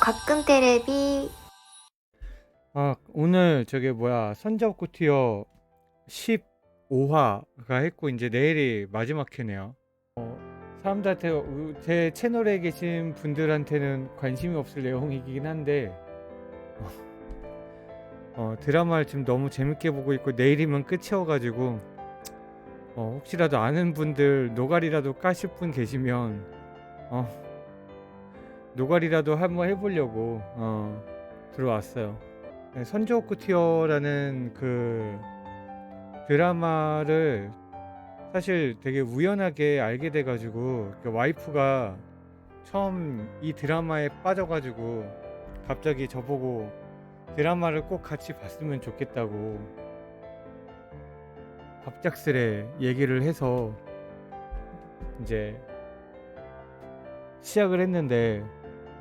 가끔 테레비 아, 오늘 저게 뭐야 선접구 티어 15화가 했고 이제 내일이 마지막 회네요. 어, 사람들한테 우- 제 채널에 계신 분들한테는 관심이 없을 내용이긴 한데 어, 어, 드라마를 지금 너무 재밌게 보고 있고 내일이면 끝이어가지고 어, 혹시라도 아는 분들 노가리라도 까실 분 계시면 어, 노가리라도 한번 해보려고 어, 들어왔어요. 네, 선조옥구 티어라는 그 드라마를 사실 되게 우연하게 알게 돼가지고 그 와이프가 처음 이 드라마에 빠져가지고 갑자기 저보고 드라마를 꼭 같이 봤으면 좋겠다고 갑작스레 얘기를 해서 이제 시작을 했는데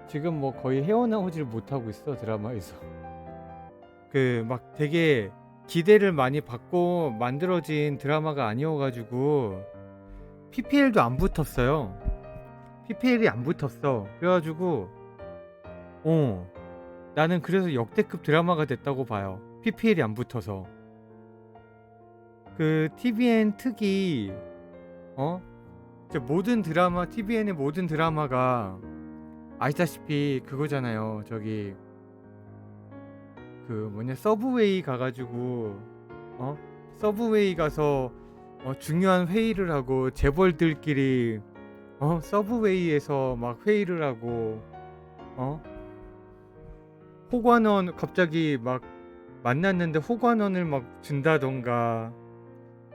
지금 뭐 거의 헤어나오질 못하고 있어 드라마에서 그 막 되게 기대를 많이 받고 만들어진 드라마가 아니어가지고 PPL도 안 붙었어요. PPL이 안 붙었어. 그래가지고 어 나는 그래서 역대급 드라마가 됐다고 봐요. PPL이 안 붙어서 그 TVN 특이 어 모든 드라마 TVN의 모든 드라마가 아시다시피 그거잖아요. 저기 그 뭐냐 서브웨이 가가지고 어? 서브웨이 가서 어, 중요한 회의를 하고 재벌들끼리 어? 서브웨이에서 막 회의를 하고 어? 호관원 갑자기 막 만났는데 호관원을 막 준다던가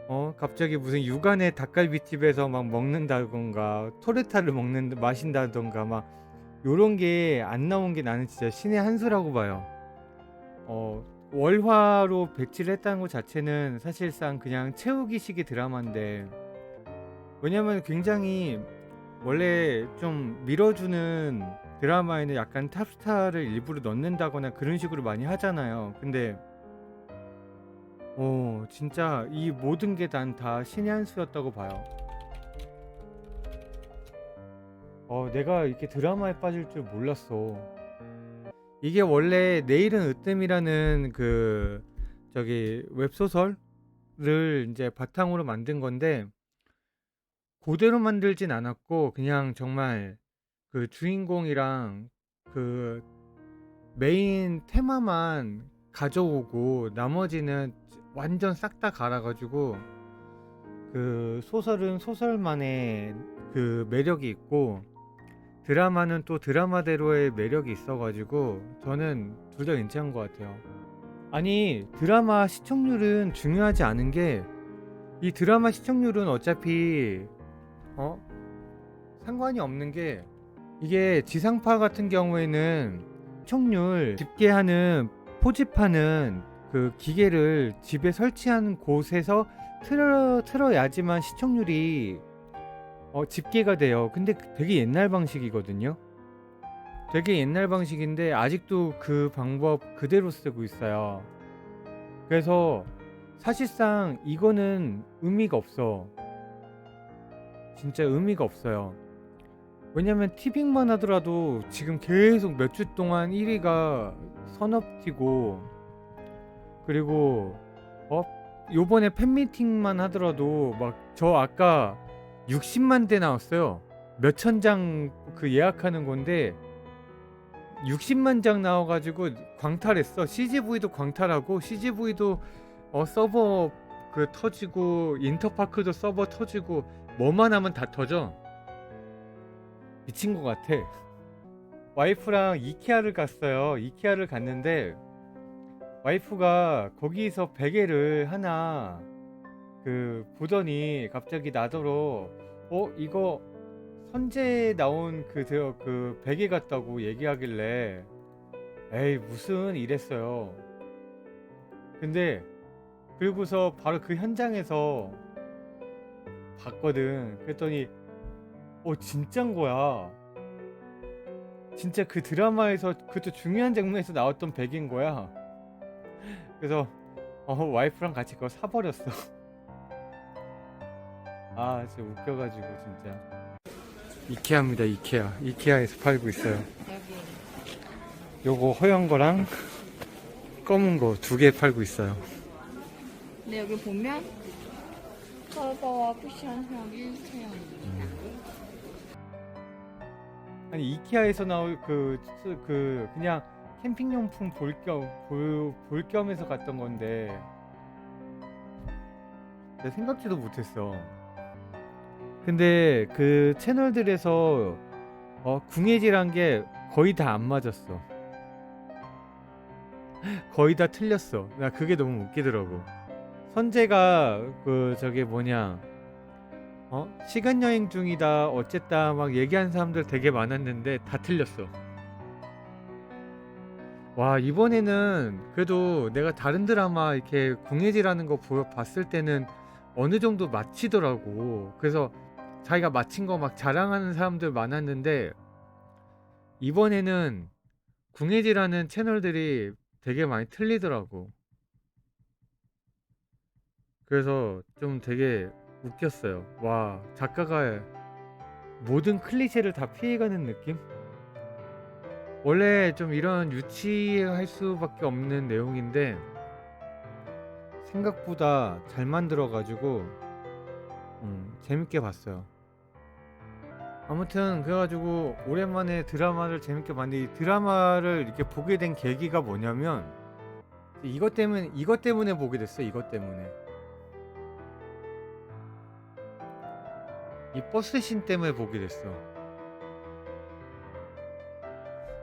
어? 갑자기 무슨 육안의 닭갈비집에서 막 먹는다던가 토레타를 먹는 마신다던가 막 요런 게 안 나온 게 나는 진짜 신의 한 수라고 봐요. 어, 월화로 배치를 했다는 것 자체는 사실상 그냥 채우기식의 드라마인데 왜냐면 굉장히 원래 좀 밀어주는 드라마에는 약간 탑스타를 일부러 넣는다거나 그런 식으로 많이 하잖아요. 근데 어 진짜 이 모든 게 난 다 신의 한 수였다고 봐요. 어 내가 이렇게 드라마에 빠질 줄 몰랐어. 이게 원래 내일은 으뜸이라는 그 저기 웹소설을 이제 바탕으로 만든 건데 그대로 만들진 않았고 그냥 정말 그 주인공이랑 그 메인 테마만 가져오고 나머지는 완전 싹 다 갈아가지고 그 소설은 소설만의 그 매력이 있고 드라마는 또 드라마대로의 매력이 있어가지고 저는 둘 다 괜찮은 것 같아요. 아니 드라마 시청률은 중요하지 않은 게 이 드라마 시청률은 어차피 어 상관이 없는 게 이게 지상파 같은 경우에는 시청률 집계하는 포집하는 그 기계를 집에 설치하는 곳에서 틀어 틀어야지만 시청률이 어, 집계가 돼요. 근데 그- 되게 옛날 방식이거든요. 되게 옛날 방식인데 아직도 그 방법 그대로 쓰고 있어요. 그래서 사실상 이거는 의미가 없어. 진짜 의미가 없어요. 왜냐면 티빙만 하더라도 지금 계속 몇 주 동안 1위가 서너 뛰고 그리고 어 요번에 팬미팅만 하더라도 막 저 아까 60만 대 나왔어요. 몇 천 장 그 예약하는 건데 60만 장 나와가지고 광탈했어. CGV도 광탈하고 CGV도 어, 서버 그 터지고 인터파크도 서버 터지고 뭐만 하면 다 터져. 미친 것 같아. 와이프랑 이케아를 갔어요. 이케아를 갔는데 와이프가 거기서 베개를 하나 그 보더니 갑자기 나더러 어 이거 선제 나온 그, 저- 그 베개 같다고 얘기하길래 에이 무슨 이랬어요. 근데 그리고서 바로 그 현장에서 봤거든. 그랬더니 어 진짠 거야. 진짜 그 드라마에서 그것도 중요한 장면에서 나왔던 베개인 거야. 그래서 어 와이프랑 같이 그거 사버렸어 아 진짜 웃겨가지고 진짜 이케아입니다 이케아 이케아에서 팔고 있어요 요거 허연 거랑 검은 거 두 개 팔고 있어요. 근데 여기 보면 커버와 쿠션형 일체형입니다. 아니 이케아에서 나올 그, 그 그냥 캠핑용품 볼겸 볼, 볼 겸해서 갔던 건데 내가 생각지도 못했어. 근데 그 채널들에서 어, 궁예질한 게 거의 다 안 맞았어. 거의 다 틀렸어. 나 그게 너무 웃기더라고. 선재가 그 저게 뭐냐 어? 시간 여행 중이다 어쨌다 막 얘기한 사람들 되게 많았는데 다 틀렸어. 와 이번에는 그래도 내가 다른 드라마 이렇게 궁예지라는 거 보, 봤을 때는 어느 정도 맞히더라고. 그래서 자기가 맞힌 거막 자랑하는 사람들 많았는데 이번에는 궁예지라는 채널들이 되게 많이 틀리더라고. 그래서 좀 되게 웃겼어요. 와, 작가가 모든 클리셰를 다 피해가는 느낌? 원래 좀 이런 유치할 수밖에 없는 내용인데 생각보다 잘 만들어가지고 음, 재밌게 봤어요. 아무튼 그래가지고 오랜만에 드라마를 재밌게 봤는데 이 드라마를 이렇게 보게 된 계기가 뭐냐면 이것 때문에 이것 때문에 보게 됐어. 이것 때문에. 이 버스 신 때문에 보게 됐어.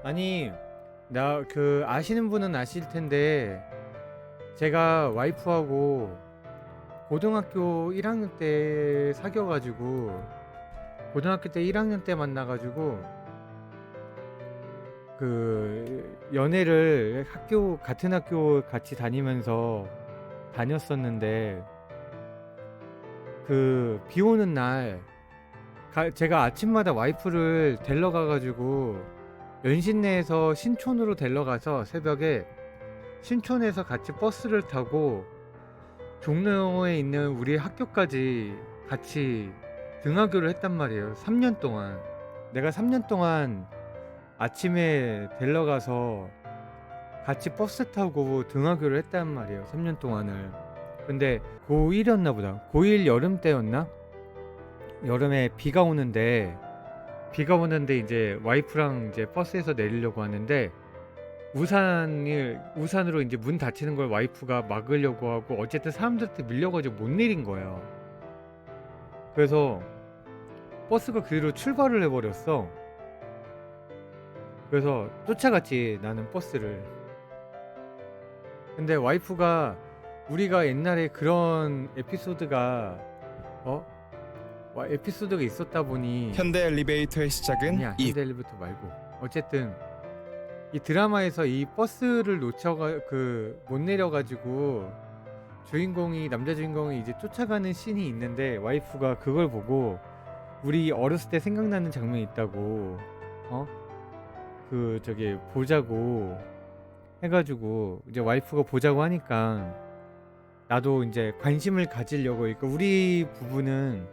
아니, 나 그 아시는 분은 아실 텐데 제가 와이프하고 고등학교 1학년 때 사귀어가지고 고등학교 때 1학년 때 만나가지고 그 연애를 학교 같은 학교 같이 다니면서 다녔었는데 그 비 오는 날 가- 제가 아침마다 와이프를 데려 가가지고 연신내에서 신촌으로 데려 가서 새벽에 신촌에서 같이 버스를 타고 종로에 있는 우리 학교까지 같이 등하교를 했단 말이에요. 3년 동안. 내가 3년 동안 아침에 데려 가서 같이 버스 타고 등하교를 했단 말이에요. 3년 동안을. 근데 고1이었나 보다. 고1 여름 때였나? 여름에 비가 오는데 비가 오는데 이제 와이프랑 이제 버스에서 내리려고 하는데 우산이 우산으로 이제 문 닫히는 걸 와이프가 막으려고 하고 어쨌든 사람들한테 밀려가지고 못 내린 거예요. 그래서 버스가 그대로 출발을 해버렸어. 그래서 쫓아갔지 나는 버스를. 근데 와이프가 우리가 옛날에 그런 에피소드가 어 와, 에피소드가 있었다 보니 현대 엘리베이터의 시작은 아니야 이 현대 엘리베이터 말고 어쨌든 이 드라마에서 이 버스를 놓쳐가 그 못 내려가지고 주인공이 남자 주인공이 이제 쫓아가는 씬이 있는데 와이프가 그걸 보고 우리 어렸을 때 생각나는 장면이 있다고 어 그 저기 보자고 해가지고 이제 와이프가 보자고 하니까 나도 이제 관심을 가지려고 그러니까 우리 부부는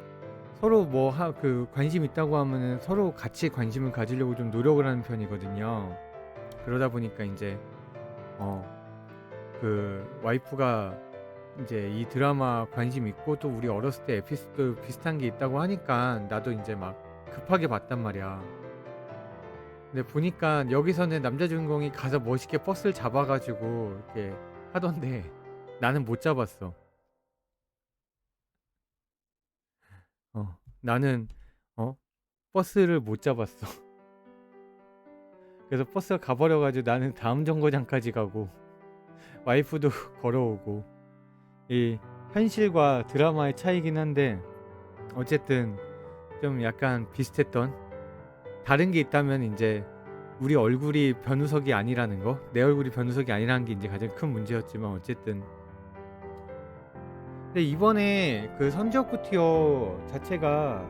서로 뭐 그 관심 있다고 하면은 서로 같이 관심을 가지려고 좀 노력을 하는 편이거든요. 그러다 보니까 이제 어 그 와이프가 이제 이 드라마 관심 있고 또 우리 어렸을 때 에피소드 비슷한 게 있다고 하니까 나도 이제 막 급하게 봤단 말이야. 근데 보니까 여기서는 남자 주인공이 가서 멋있게 버스를 잡아 가지고 이렇게 하던데 나는 못 잡았어. 어, 나는 어 버스를 못 잡았어. 그래서 버스가 가 버려 가지고 나는 다음 정거장까지 가고 와이프도 걸어오고 이 현실과 드라마의 차이긴 한데 어쨌든 좀 약간 비슷했던 다른 게 있다면 이제 우리 얼굴이 변우석이 아니라는 거, 내 얼굴이 변우석이 아니라는 게 이제 가장 큰 문제였지만 어쨌든 근데 이번에 그 선지옥 티어 자체가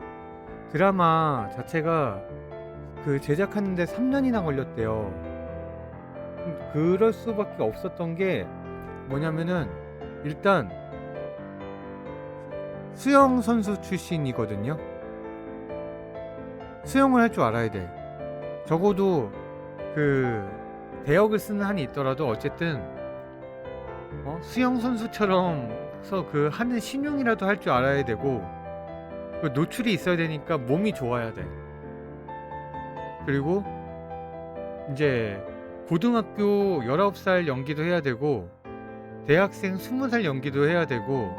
드라마 자체가 그 제작하는데 3년이나 걸렸대요. 음, 그럴 수밖에 없었던 게 뭐냐면은 일단 수영 선수 출신이거든요. 수영을 할 줄 알아야 돼. 적어도 그 대역을 쓰는 한이 있더라도 어쨌든 어? 수영 선수처럼 해서 그 하는 신용이라도 할 줄 알아야 되고 그 노출이 있어야 되니까 몸이 좋아야 돼. 그리고 이제 고등학교 19살 연기도 해야 되고 대학생 20살 연기도 해야 되고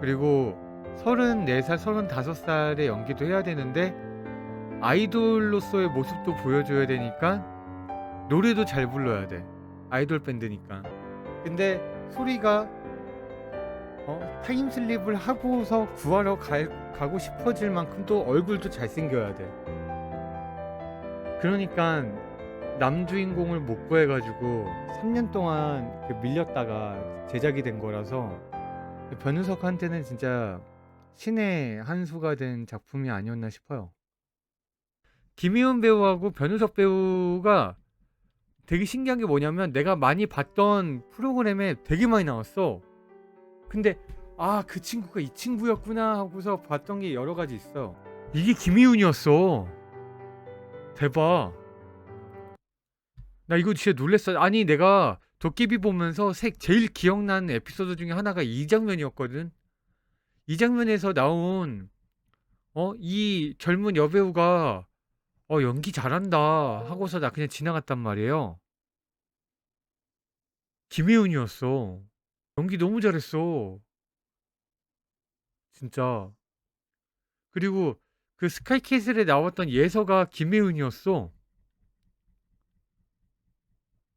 그리고 34살, 35살의 연기도 해야 되는데 아이돌로서의 모습도 보여줘야 되니까 노래도 잘 불러야 돼. 아이돌 밴드니까. 근데 소리가 어, 타임슬립을 하고서 구하러 갈- 가고 싶어질 만큼 또 얼굴도 잘생겨야 돼. 그러니까 남주인공을 못 구해가지고 3년 동안 그 밀렸다가 제작이 된 거라서 변우석한테는 진짜 신의 한 수가 된 작품이 아니었나 싶어요. 김희원 배우하고 변우석 배우가 되게 신기한 게 뭐냐면 내가 많이 봤던 프로그램에 되게 많이 나왔어. 근데 아 그 친구가 이 친구였구나 하고서 봤던 게 여러 가지 있어. 이게 김희훈이었어. 대박. 나 이거 진짜 놀랬어. 아니 내가 도깨비 보면서 색 제일 기억나는 에피소드 중에 하나가 이 장면이었거든. 이 장면에서 나온 어 이 젊은 여배우가 어 연기 잘한다 하고서 나 그냥 지나갔단 말이에요. 김혜은이었어. 연기 너무 잘했어. 진짜. 그리고 그 스카이캐슬에 나왔던 예서가 김혜은이었어.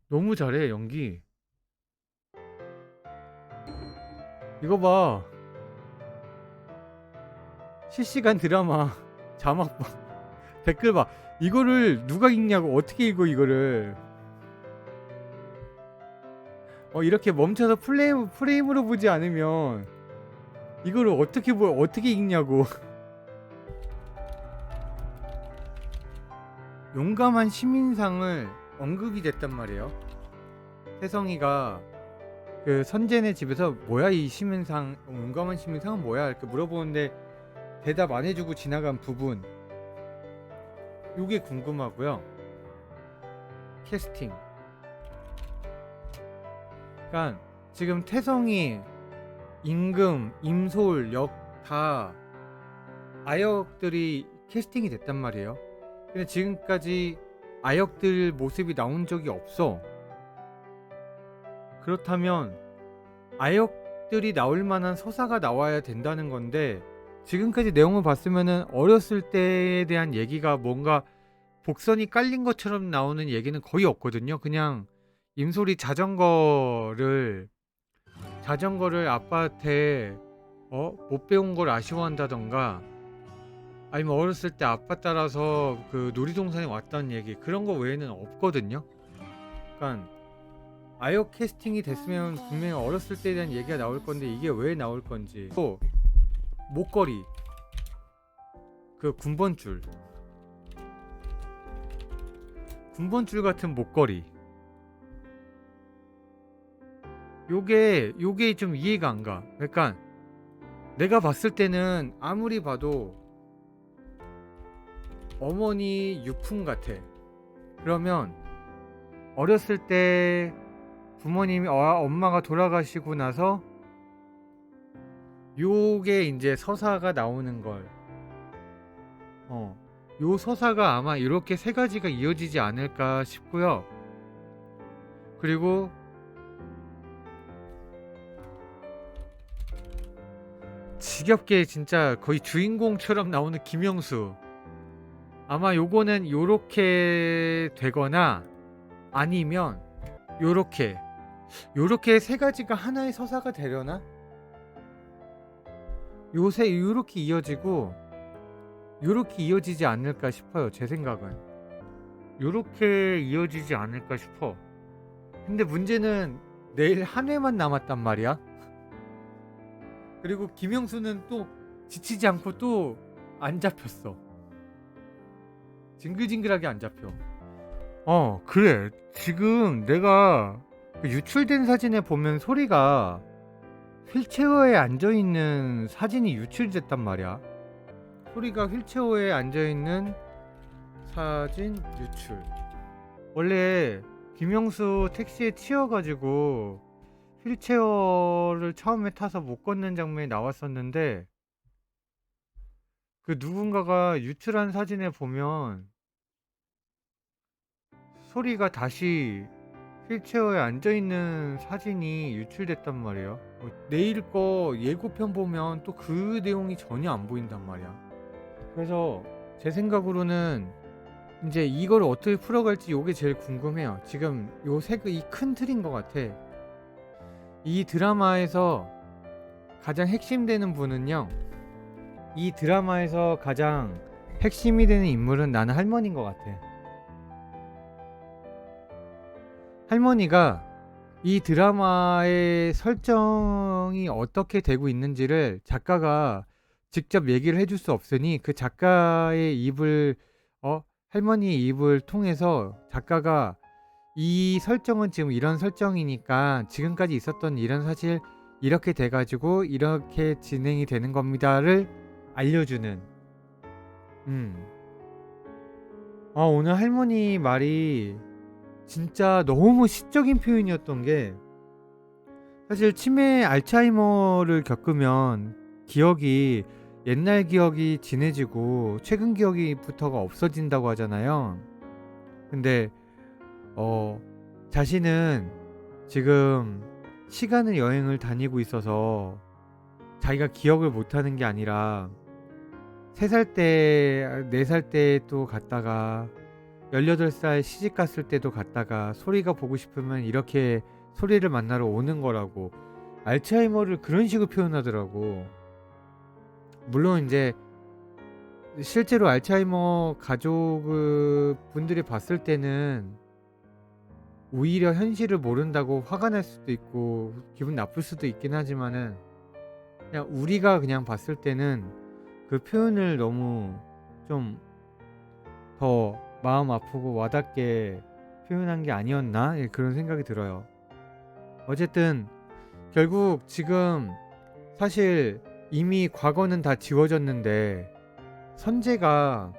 너무 잘해 연기. 이거 봐. 실시간 드라마 자막 봐. 댓글 봐. 이거를 누가 읽냐고 어떻게 읽어 이거를. 어 이렇게 멈춰서 프레임 프레임으로 보지 않으면 이거를 어떻게 보 어떻게 읽냐고. 용감한 시민상을 언급이 됐단 말이에요. 태성이가 그 선재네 집에서 뭐야 이 시민상 용감한 시민상은 뭐야 이렇게 물어보는데 대답 안 해주고 지나간 부분 요게 궁금하고요. 캐스팅. 그러니까 지금 태성이 임금, 임솔, 역다 아역들이 캐스팅이 됐단 말이에요. 근데 지금까지 아역들 모습이 나온 적이 없어. 그렇다면 아역들이 나올 만한 서사가 나와야 된다는 건데 지금까지 내용을 봤으면은 어렸을 때에 대한 얘기가 뭔가 복선이 깔린 것처럼 나오는 얘기는 거의 없거든요. 그냥 임솔이 자전거를 자전거를 아빠한테 어? 못 배운 걸 아쉬워한다던가 아니면 어렸을 때 아빠 따라서 그 놀이동산에 왔다는 얘기 그런 거 외에는 없거든요. 그러니까 아역 캐스팅이 됐으면 분명히 어렸을 때에 대한 얘기가 나올 건데 이게 왜 나올 건지 또 목걸이 그 군번줄 군번줄 같은 목걸이 요게 요게 좀 이해가 안 가. 그러니까 내가 봤을 때는 아무리 봐도 어머니 유품 같아. 그러면 어렸을 때 부모님이 어, 엄마가 돌아가시고 나서 요게 이제 서사가 나오는 걸. 어. 요 서사가 아마 이렇게 세 가지가 이어지지 않을까 싶고요. 그리고 지겹게 진짜 거의 주인공처럼 나오는 김영수. 아마 요거는 요렇게 되거나 아니면 요렇게 요렇게 세 가지가 하나의 서사가 되려나? 요새 요렇게 이어지고 요렇게 이어지지 않을까 싶어요. 제 생각은. 요렇게 이어지지 않을까 싶어. 근데 문제는 내일 한 회만 남았단 말이야. 그리고 김영수는 또 지치지 않고 또 안 잡혔어. 징글징글하게 안 잡혀. 어, 그래. 지금 내가 그 유출된 사진에 보면 소리가 휠체어에 앉아 있는 사진이 유출됐단 말이야. 소리가 휠체어에 앉아 있는 사진 유출. 원래 김영수 택시에 치여가지고 휠체어를 처음에 타서 못 걷는 장면이 나왔었는데 그 누군가가 유출한 사진에 보면 소리가 다시 휠체어에 앉아있는 사진이 유출됐단 말이에요. 어, 내일 거 예고편 보면 또 그 내용이 전혀 안 보인단 말이야. 그래서 제 생각으로는 이제 이걸 어떻게 풀어갈지 요게 제일 궁금해요. 지금 요 색, 이큰 틀인 것 같아. 이 드라마에서 가장 핵심되는 분은요. 이 드라마에서 가장 핵심이 되는 인물은 나는 할머니인 것 같아. 할머니가 이 드라마의 설정이 어떻게 되고 있는지를 작가가 직접 얘기를 해줄 수 없으니 그 작가의 입을 어 할머니의 입을 통해서 작가가 이 설정은 지금 이런 설정이니까 지금까지 있었던 이런 사실 이렇게 돼가지고 이렇게 진행이 되는 겁니다를 알려주는 음. 아 오늘 할머니 말이 진짜 너무 시적인 표현이었던 게 사실 치매 알츠하이머를 겪으면 기억이 옛날 기억이 진해지고 최근 기억이부터가 없어진다고 하잖아요. 근데 어 자신은 지금 시간을 여행을 다니고 있어서 자기가 기억을 못 하는 게 아니라 3살 때, 4살 때 또 갔다가 18살 시집 갔을 때도 갔다가 소리가 보고 싶으면 이렇게 소리를 만나러 오는 거라고 알츠하이머를 그런 식으로 표현하더라고. 물론 이제 실제로 알츠하이머 가족 분들이 봤을 때는 오히려 현실을 모른다고 화가 날 수도 있고 기분 나쁠 수도 있긴 하지만은 그냥 우리가 그냥 봤을 때는 그 표현을 너무 좀더 마음 아프고 와닿게 표현한 게 아니었나 예, 그런 생각이 들어요. 어쨌든 결국 지금 사실 이미 과거는 다 지워졌는데 선재가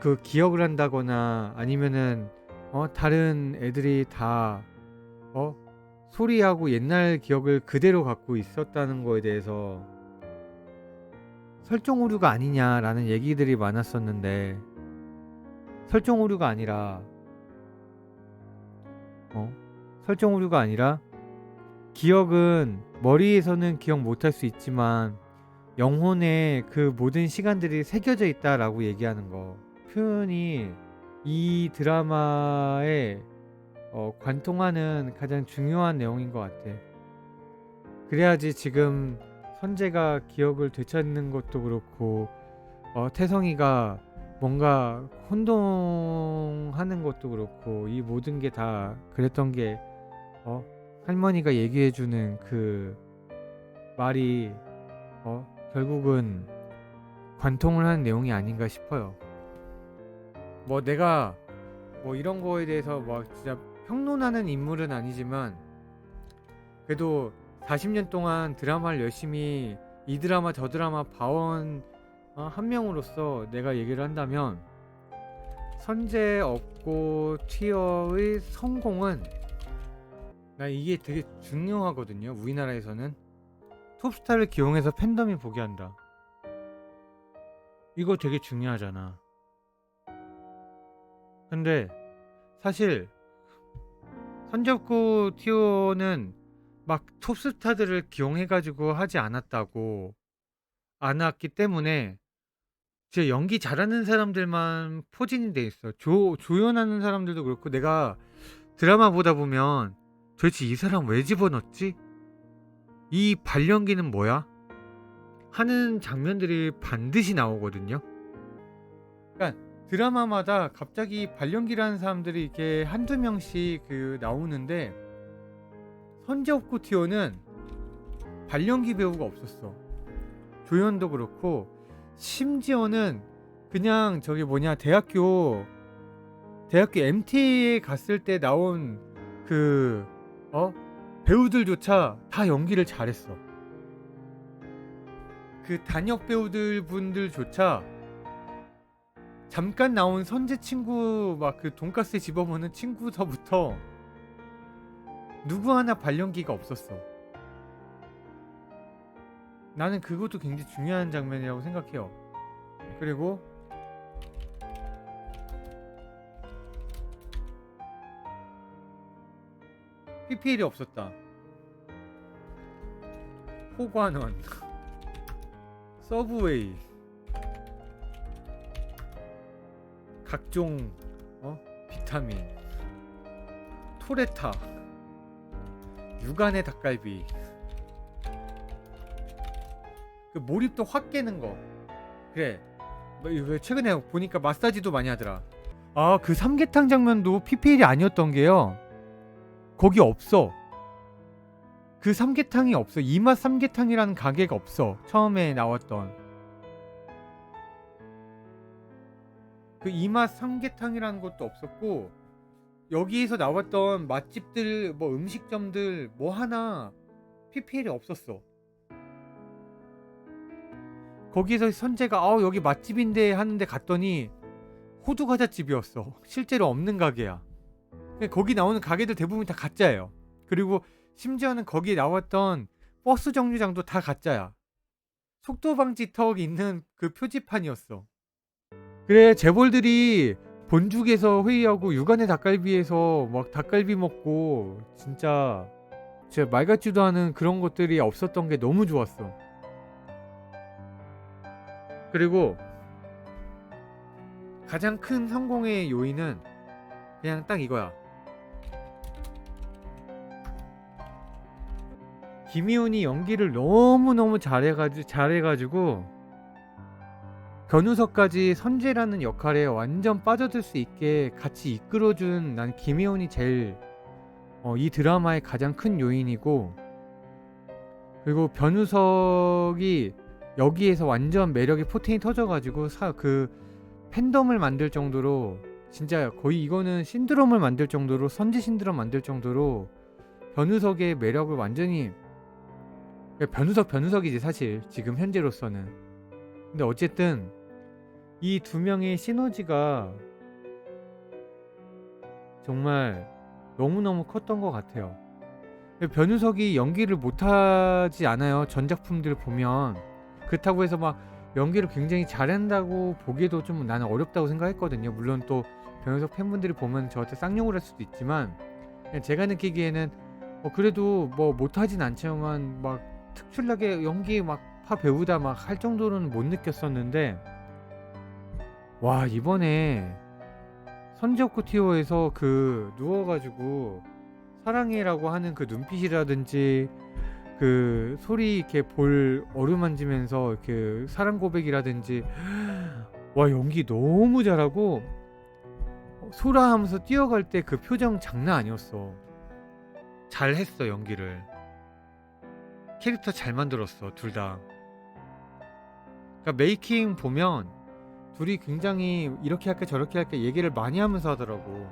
그 기억을 한다거나 아니면은 어 다른 애들이 다 어 소리하고 옛날 기억을 그대로 갖고 있었다는 거에 대해서 설정 오류가 아니냐라는 얘기들이 많았었는데 설정 오류가 아니라 어 설정 오류가 아니라 기억은 머리에서는 기억 못할 수 있지만 영혼에 그 모든 시간들이 새겨져 있다라고 얘기하는 거 표현이 이 드라마에 어, 관통하는 가장 중요한 내용인 것 같아. 그래야지 지금 선재가 기억을 되찾는 것도 그렇고 어, 태성이가 뭔가 혼동하는 것도 그렇고 이 모든 게 다 그랬던 게 어, 할머니가 얘기해주는 그 말이 어, 결국은 관통을 하는 내용이 아닌가 싶어요. 뭐 내가 뭐 이런 거에 대해서 막 진짜 평론하는 인물은 아니지만 그래도 40년 동안 드라마를 열심히 이 드라마 저 드라마 봐온 어, 한 명으로서 내가 얘기를 한다면 선제 없고 튀어의 성공은 나 이게 되게 중요하거든요. 우리나라에서는 톱스타를 기용해서 팬덤이 보게 한다. 이거 되게 중요하잖아. 근데 사실 선접구 티오는 막 톱스타들을 기용해가지고 하지 않았다고 않았기 때문에 제 연기 잘하는 사람들만 포진이 돼 있어. 조 조연하는 사람들도 그렇고 내가 드라마 보다 보면 도대체 이 사람 왜 집어넣었지? 이 발연기는 뭐야? 하는 장면들이 반드시 나오거든요. 그러니까 드라마마다 갑자기 발연기라는 사람들이 이렇게 한두 명씩 그 나오는데 선제옥구 티오는 발연기 배우가 없었어. 조연도 그렇고 심지어는 그냥 저기 뭐냐 대학교 대학교 MT에 갔을 때 나온 그 어? 배우들조차 다 연기를 잘했어. 그 단역 배우들 분들조차 잠깐 나온 선재 친구 막 그 돈가스 집어먹는 친구서부터 누구 하나 발연기가 없었어. 나는 그것도 굉장히 중요한 장면이라고 생각해요. 그리고 PPL이 없었다. 호관원, 서브웨이, 각종 어? 비타민, 토레타, 육안의 닭갈비, 그 몰입도 확 깨는 거. 그래. 최근에 보니까 마사지도 많이 하더라. 아, 그 삼계탕 장면도 PPL이 아니었던 게요. 거기 없어. 그 삼계탕이 없어. 이맛 삼계탕이라는 가게가 없어. 처음에 나왔던. 그 이맛 삼계탕이라는 것도 없었고 여기에서 나왔던 맛집들 뭐 음식점들 뭐 하나 PPL이 없었어. 거기에서 선재가 아 여기 맛집인데 하는데 갔더니 호두 과자집이었어. 실제로 없는 가게야. 그냥 거기 나오는 가게들 대부분 다 가짜예요. 그리고 심지어는 거기에 나왔던 버스 정류장도 다 가짜야. 속도 방지 턱 있는 그 표지판이었어. 그래 재벌들이 본죽에서 회의하고 육안의 닭갈비에서 막 닭갈비 먹고 진짜 진짜 말 같지도 않은 그런 것들이 없었던 게 너무 좋았어. 그리고 가장 큰 성공의 요인은 그냥 딱 이거야. 김희훈이 연기를 너무너무 잘해가지고, 잘해가지고 변우석까지 선재라는 역할에 완전 빠져들 수 있게 같이 이끌어준 난 김희훈이 제일 어, 이 드라마의 가장 큰 요인이고 그리고 변우석이 여기에서 완전 매력이 포텐이 터져가지고 사, 그 팬덤을 만들 정도로 진짜 거의 이거는 신드롬을 만들 정도로 선지 신드롬 만들 정도로 변우석의 매력을 완전히 그러니까 변우석 변우석이지 사실 지금 현재로서는. 근데 어쨌든 이 두 명의 시너지가 정말 너무너무 컸던 것 같아요. 변우석이 연기를 못하지 않아요. 전작품들 보면 그렇다고 해서 막 연기를 굉장히 잘한다고 보기에도 좀 나는 어렵다고 생각했거든요. 물론 또 변호석 팬분들이 보면 저한테 쌍욕을 할 수도 있지만 제가 느끼기에는 어 그래도 뭐 못하진 않지만 막 특출나게 연기 막 파 배우다 막 할 정도로는 못 느꼈었는데 와 이번에 선지옥구 티오에서 그 누워가지고 사랑해라고 하는 그 눈빛이라든지 그 소리 이렇게 볼 어루만지면서 이렇게 사랑 고백이라든지 와 연기 너무 잘하고 소라 하면서 뛰어갈 때 그 표정 장난 아니었어. 잘했어 연기를. 캐릭터 잘 만들었어 둘 다. 그러니까 메이킹 보면 둘이 굉장히 이렇게 할게 저렇게 할게 얘기를 많이 하면서 하더라고.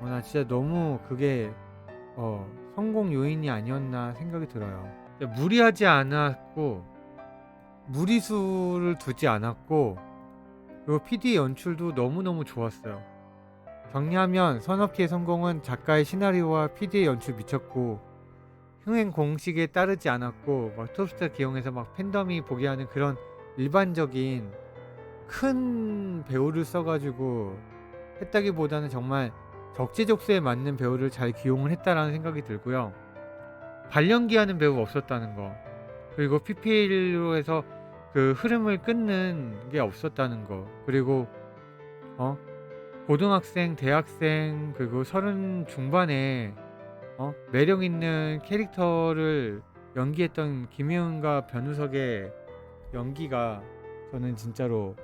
어, 나 진짜 너무 그게 어, 성공 요인이 아니었나 생각이 들어요. 무리하지 않았고 무리수를 두지 않았고 그리고 PD 연출도 너무너무 좋았어요. 정리하면 선업기의 성공은 작가의 시나리오와 PD의 연출 미쳤고 흥행 공식에 따르지 않았고 막 톱스타 기용해서 막 팬덤이 보게 하는 그런 일반적인 큰 배우를 써가지고 했다기보다는 정말 적재적소에 맞는 배우를 잘 기용을 했다라는 생각이 들고요. 발연기하는 배우가 없었다는 거. 그리고 PPL로 해서 그 흐름을 끊는 게 없었다는 거. 그리고 어 고등학생, 대학생 그리고 서른 중반에 어 매력 있는 캐릭터를 연기했던 김희은과 변우석의 연기가 저는 진짜로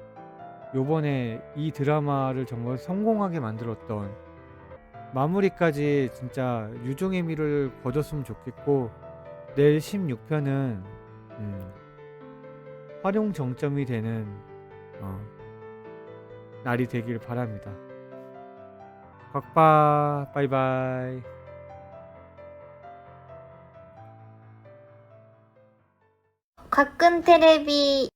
요번에 이 드라마를 정말 성공하게 만들었던 마무리까지 진짜 유종의 미를 거뒀으면 좋겠고 내일 16편은 음, 활용 정점이 되는 어, 날이 되길 바랍니다. 곽바 바이바이 가끔 테레비